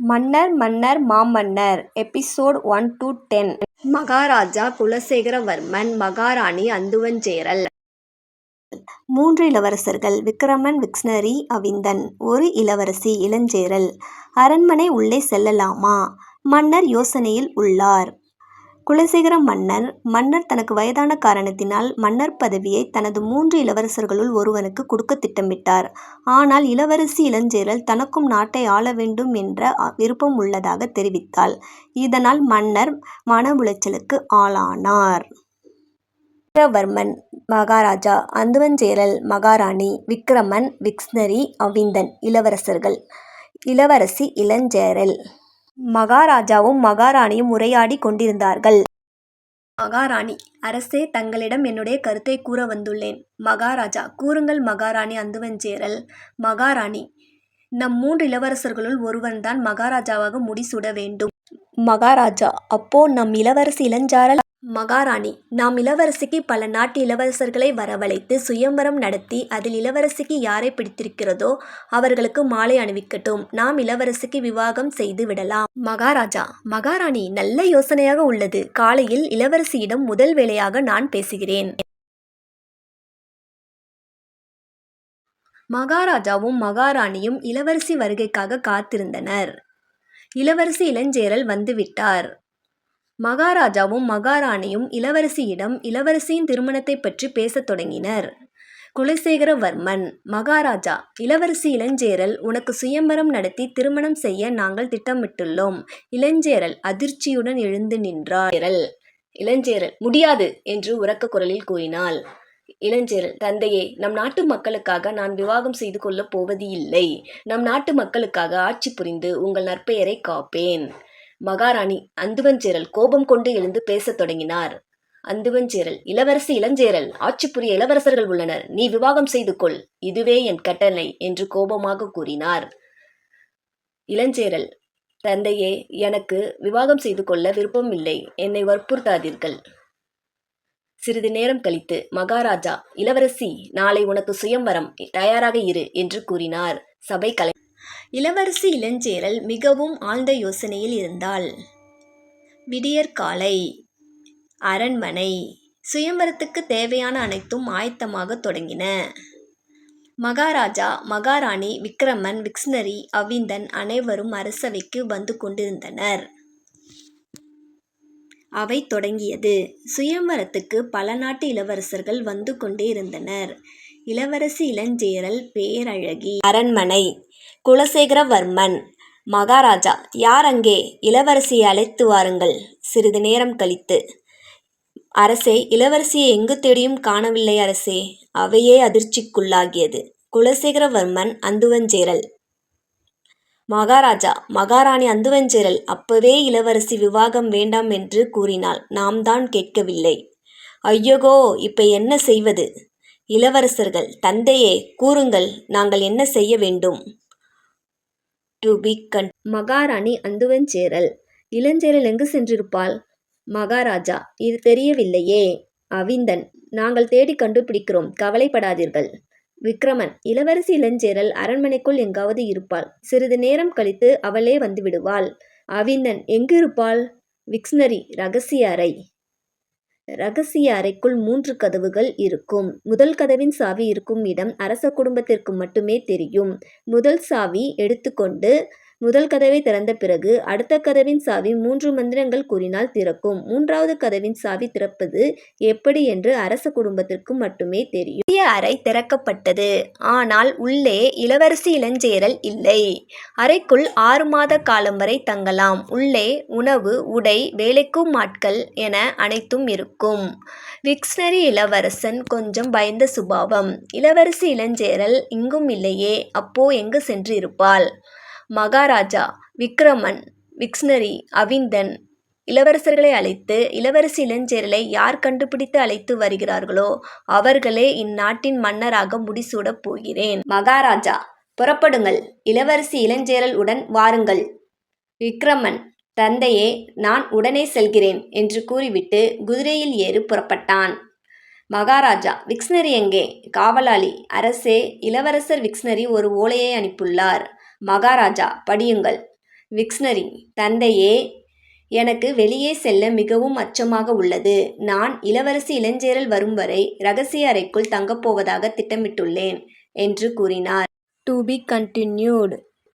மன்னர் மன்னர் மாமன்னர். Episode one to ten. Maharaja Kulasekaravarman maharani Anthuvancheral. மூன்று இளவரசர்கள் விக்கிரமன் விக்ஸ்னரி அவிந்தன். ஒரு இளவரசி இளஞ்சேரல். அரண்மனை உள்ளே செல்லலாமா? மன்னர் யோசனையில் உள்ளார். குலசேகர மன்னர் மன்னர் தனக்கு வயதான காரணத்தினால் மன்னர் பதவியை தனது மூன்று இளவரசர்களுள் ஒருவனுக்கு கொடுக்க திட்டமிட்டார். ஆனால் இளவரசி இளஞ்சேரல் தனக்கும் நாட்டை ஆள வேண்டும் என்ற விருப்பம் உள்ளதாக தெரிவித்தாள். இதனால் மன்னர் மன உளைச்சலுக்கு ஆளானார். வீரவர்மன் மகாராஜா அந்துவஞ்சேரல் மகாராணி விக்ரமன் விக்ஸ்னரி அவிந்தன் இளவரசர்கள். இளவரசி இளஞ்சேரல் மகாராஜாவும் மகாராணியும் உரையாடி கொண்டிருந்தார்கள். மகாராணி அரசே தங்களிடம் என்னுடைய கருத்தை கூற வந்துள்ளேன். மகாராஜா கூறுங்கள் மகாராணி அந்துவஞ்சேரல். மகாராணி நம் மூன்று இளவரசர்களுள் ஒருவன்தான் மகாராஜாவாக முடிசூட வேண்டும். மகாராஜா அப்போ நம் இளவரசி இளஞ்சாரல் மகாராணி நாம் இளவரசிக்கு பல நாட்டு இளவரசர்களை வரவழைத்து சுயம்பரம் நடத்தி அதில் இளவரசிக்கு யாரை பிடித்திருக்கிறதோ அவர்களுக்கு மாலை அணிவிக்கட்டும். நாம் இளவரசிக்கு விவாகம் செய்து விடலாம். மகாராஜா மகாராணி நல்ல யோசனையாக உள்ளது. காலையில் இளவரசியிடம் முதல் வேளையாக நான் பேசுகிறேன். மகாராஜாவும் மகாராணியும் இளவரசி வருகைக்காக காத்திருந்தனர். இளவரசி இளஞ்சேரல் வந்துவிட்டார். மகாராஜாவும் மகாராணியும் இளவரசியிடம் இளவரசியின் திருமணத்தை பற்றி பேசத் தொடங்கினர். குலசேகரவர்மன் மகாராஜா இளவரசி இளஞ்சேரல் உனக்கு சுயம்பரம் நடத்தி திருமணம் செய்ய நாங்கள் திட்டமிட்டுள்ளோம். இளஞ்சேரல் அதிர்ச்சியுடன் எழுந்து நின்றார் இளஞ்சேரல் முடியாது என்று உரக்க குரலில் கூறினாள். இளஞ்சேரல் தந்தையே நம் நாட்டு மக்களுக்காக நான் விவாகம் செய்து கொள்ளப் போவது இல்லை நம் நாட்டு மக்களுக்காக ஆட்சி புரிந்து உங்கள் நற்பெயரை காப்பேன். மகாராணி அந்துவஞ்சேரல் கோபம் கொண்டு எழுந்து பேசத் தொடங்கினார். அந்துவஞ்சேரல் இளவரசி இளஞ்சேரல் ஆட்சி புரிய இளவரசர்கள் உள்ளனர். நீ விவாகம் செய்து கொள். இதுவே என் கட்டளை என்று கோபமாக கூறினார். இளஞ்சேரல் தந்தையே எனக்கு விவாகம் செய்து கொள்ள விருப்பமில்லை என்னை வற்புறுத்தாதீர்கள். சிறிது நேரம் கழித்து மகாராஜா இளவரசி நாளை உனக்கு சுயம்வரம் தயாராக இரு என்று கூறினார். சபை கலை இளவரசி இளஞ்சேரல் மிகவும் ஆழ்ந்த யோசனையில் இருந்தாள். விடியற்காலை அரண்மனை. சுயம்பரத்துக்கு தேவையான அனைத்தும் ஆயத்தமாக தொடங்கின. மகாராஜா மகாராணி விக்ரமன் விக்ஸ்னரி அவிந்தன் அனைவரும் அரசவைக்கு வந்து கொண்டிருந்தனர். அவை தொடங்கியது. சுயம்பரத்துக்கு பல நாட்டு இளவரசர்கள் வந்து கொண்டே இருந்தனர். இளவரசி இளஞ்சேரல் பேரழகி. அரண்மனை. குலசேகரவர்மன். மகாராஜா யார் அங்கே? இளவரசியை அழைத்து வாருங்கள். சிறிது நேரம் கழித்து. அரசே இளவரசியை எங்கு தேடியும் காணவில்லை அரசே. அவையே அதிர்ச்சிக்குள்ளாகியது. குலசேகரவர்மன் அந்துவஞ்சேரல். மகாராஜா மகாராணி அந்துவஞ்சேரல் அப்பவே இளவரசி விவாகம் வேண்டாம் என்று கூறினாள். நாம் தான் கேட்கவில்லை. ஐயோகோ இப்ப என்ன செய்வது? இளவரசர்கள் தந்தையே கூறுங்கள் நாங்கள் என்ன செய்ய வேண்டும்? டு பி கண் மகாராணி அந்துவஞ்சேரல் இளஞ்சேரல் எங்கு சென்றிருப்பாள்? மகாராஜா இது தெரியவில்லையே. அவிந்தன் நாங்கள் தேடி கண்டுபிடிக்கிறோம் கவலைப்படாதீர்கள். விக்ரமன் இளவரசி இளஞ்சேரல் அரண்மனைக்குள் எங்காவது இருப்பாள். சிறிது நேரம் கழித்து அவளே வந்து விடுவாள். அவிந்தன் எங்கு இருப்பாள் விக்ஸ்னரி ரகசிய அறை. ரகசிய அறைக்குள் மூன்று கதவுகள் இருக்கும். முதல் கதவின் சாவி இருக்கும் இடம் அரச குடும்பத்திற்கு மட்டுமே தெரியும். முதல் சாவி எடுத்துக்கொண்டு முதல் கதவை திறந்த பிறகு அடுத்த கதவின் சாவி மூன்று மந்திரங்கள் கூறினால் திறக்கும். மூன்றாவது கதவின் சாவி திறப்பது எப்படி என்று அரச குடும்பத்திற்கு மட்டுமே தெரியும். புதிய அறை திறக்கப்பட்டது. ஆனால் உள்ளே இளவரசி இளஞ்சேரல் இல்லை. அறைக்குள் ஆறு மாத காலம் வரை தங்கலாம். உள்ளே உணவு உடை வேலைக்கும் ஆட்கள் என அனைத்தும் இருக்கும். விக்ஸ்னரி இளவரசன் கொஞ்சம் பயந்த சுபாவம். இளவரசி இளஞ்சேரல் இங்கும் இல்லையே. அப்போ எங்கு சென்று இருப்பாள் மகாராஜா விக்ரமன் விக்ஷ்ணரி அவிந்தன் இளவரசர்களை அழைத்து இளவரசி இளஞ்சேரலை யார் கண்டுபிடித்து அழைத்து வருகிறார்களோ அவர்களே இந்நாட்டின் மன்னராக முடிசூடப் போகிறேன். மகாராஜா புறப்படுங்கள். இளவரசி இளஞ்சேரல் உடன் வாருங்கள். விக்ரமன் தந்தையே நான் உடனே செல்கிறேன் என்று கூறிவிட்டு குதிரையில் ஏறு புறப்பட்டான். மகாராஜா விக்ஷ்ணரி எங்கே? காவலாளி அரசே இளவரசர் விக்ஷ்ணரி ஒரு ஓலையை அனுப்பியுள்ளார். மகாராஜா படியுங்கள். விக்ஸ்னரி தந்தையே எனக்கு வெளியே செல்ல மிகவும் அச்சமாக உள்ளது. நான் இளவரசி இளஞ்சேரல் வரும் வரை ரகசிய அறைக்குள் தங்கப் போவதாக திட்டமிட்டுள்ளேன் என்று கூறினார். To be continued